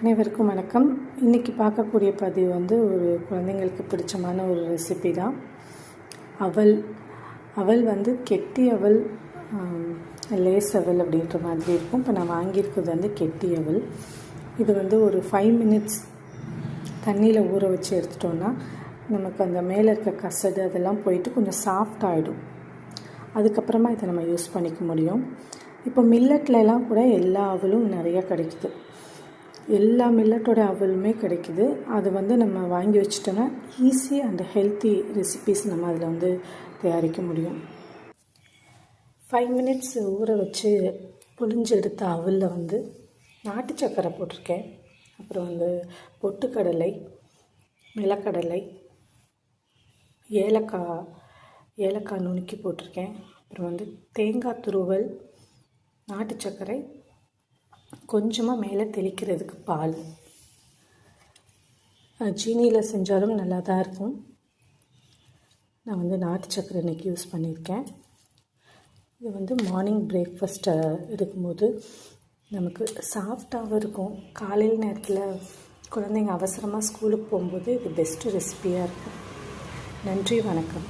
அனைவருக்கும் வணக்கம். இன்றைக்கி பார்க்கக்கூடிய பதிவு வந்து ஒரு குழந்தைங்களுக்கு பிடிச்சமான ஒரு ரெசிபி தான். அவல் அவல் வந்து கெட்டி அவல் லேஸ் அவல் அப்படின்ற மாதிரி இருக்கும். இப்போ நான் வாங்கியிருக்கிறது வந்து கெட்டி அவல். இது வந்து ஒரு ஃபைவ் மினிட்ஸ் தண்ணியில் ஊற வச்சு எடுத்துட்டோன்னா நமக்கு அந்த மேலே இருக்க கசடு அதெல்லாம் போயிட்டு கொஞ்சம் சாஃப்ட் ஆகிடும் அதுக்கப்புறமா இதை நம்ம யூஸ் பண்ணிக்க முடியும். இப்போ மில்லட்லலாம் கூட எல்லா அவலும் நிறையா கிடைக்குது. எல்லா மில்லட்டோட அவலுமே கிடைக்குது. அது வந்து நம்ம வாங்கி வச்சிட்டோன்னா ஈஸி அண்ட் ஹெல்த்தி ரெசிபீஸ் நம்ம அதில் வந்து தயாரிக்க முடியும். ஃபைவ் மினிட்ஸ் ஊற வச்சு புளிஞ்சு எடுத்த அவலில் வந்து நாட்டு சக்கரை போட்டிருக்கேன். அப்புறம் வந்து பொட்டுக்கடலை நிலக்கடலை ஏலக்காய் ஏலக்காய் நுணுக்கி போட்டிருக்கேன். அப்புறம் வந்து தேங்காய் துருவல் நாட்டு சர்க்கரை கொஞ்சமாக மேலே தெளிக்கிறதுக்கு பால். சீனியில் செஞ்சாலும் நல்லா தான் இருக்கும். நான் வந்து நாட்டு சர்க்கரை இன்றைக்கி யூஸ் பண்ணியிருக்கேன். இது வந்து மார்னிங் பிரேக்ஃபாஸ்ட்டை எடுக்கும்போது நமக்கு சாஃப்டாகவும் இருக்கும். காலையில் நேரத்தில் குழந்தைங்க அவசரமாக ஸ்கூலுக்கு போகும்போது இது பெஸ்ட்டு ரெசிபியாக இருக்கும். நன்றி வணக்கம்.